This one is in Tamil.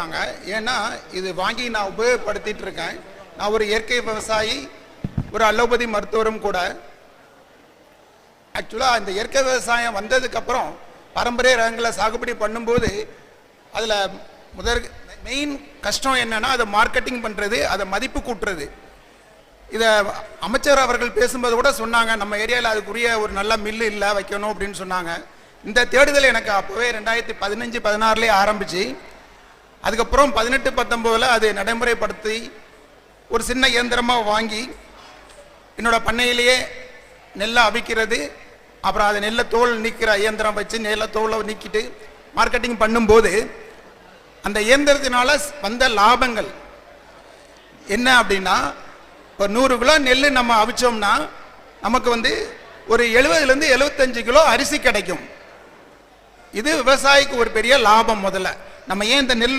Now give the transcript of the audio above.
இருக்காங்க ஏன்னா இது வாங்கி நான் உபயோகப்படுத்திட்டு இருக்கேன். நான் ஒரு இயற்கை விவசாயி ஒரு அலோபதி மருத்துவரும் கூட. ஆக்சுவலாக இந்த இயற்கை விவசாயம் வந்ததுக்கப்புறம் பரம்பரை ரகங்களை சாகுபடி பண்ணும்போது அதில் முதல் மெயின் கஷ்டம் என்னன்னா அதை மார்க்கெட்டிங் பண்ணுறது அதை மதிப்பு கூட்டுறது. இதை அமைச்சர் அவர்கள் பேசும்போது கூட சொன்னாங்க நம்ம ஏரியாவில் அதுக்குரிய ஒரு நல்ல மில்லு இல்லை வைக்கணும் அப்படின்னு சொன்னாங்க. இந்த தேடுதல் எனக்கு அப்போவே ரெண்டாயிரத்தி பதினஞ்சு பதினாறுலேயே ஆரம்பிச்சு. அதுக்கப்புறம் பதினெட்டு பத்தொம்போதில் அது நடைமுறைப்படுத்தி ஒரு சின்ன இயந்திரமாக வாங்கி என்னோடய பண்ணையிலேயே நெல்லை அவிக்கிறது. அப்புறம் அதை நெல்லை தோல் நீக்கிற இயந்திரம் வச்சு நெல்லை தோலை நீக்கிட்டு மார்க்கெட்டிங் பண்ணும்போது அந்த இயந்திரத்தினால வந்த லாபங்கள் என்ன அப்படின்னா இப்போ நூறு கிலோ நெல் நம்ம அவிச்சோம்னா நமக்கு வந்து ஒரு எழுபதுலேருந்து எழுபத்தஞ்சு கிலோ அரிசி கிடைக்கும். இது விவசாயிக்கு ஒரு பெரிய லாபம் முதல்ல. நம்ம ஏன் இந்த நெல்